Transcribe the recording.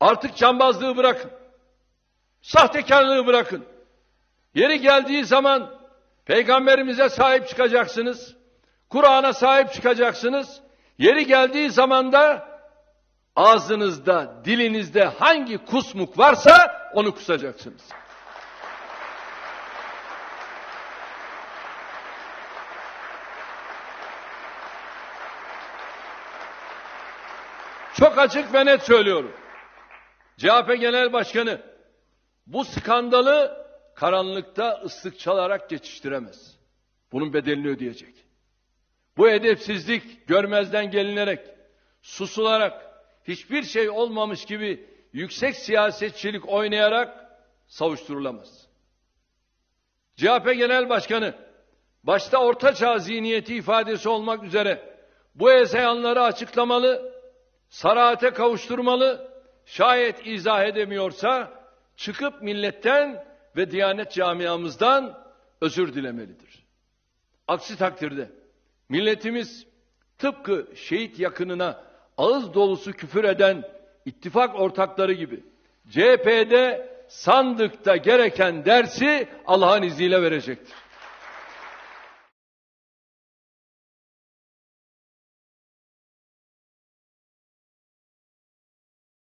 Artık cambazlığı bırakın. Sahtekarlığı bırakın. Yeri geldiği zaman peygamberimize sahip çıkacaksınız. Kur'an'a sahip çıkacaksınız. Yeri geldiği zaman da ağzınızda, dilinizde hangi kusmuk varsa onu kusacaksınız. Çok açık ve net söylüyorum. CHP Genel Başkanı bu skandalı karanlıkta ıslık çalarak geçiştiremez. Bunun bedelini ödeyecek. Bu edepsizlik görmezden gelinerek, susularak, hiçbir şey olmamış gibi yüksek siyasetçilik oynayarak savuşturulamaz. CHP Genel Başkanı başta orta çağ zihniyeti ifadesi olmak üzere bu ezeyanları açıklamalı, sarahate kavuşturmalı, şayet izah edemiyorsa çıkıp milletten ve Diyanet camiamızdan özür dilemelidir. Aksi takdirde milletimiz tıpkı şehit yakınına ağız dolusu küfür eden ittifak ortakları gibi CHP'de sandıkta gereken dersi Allah'ın izniyle verecektir.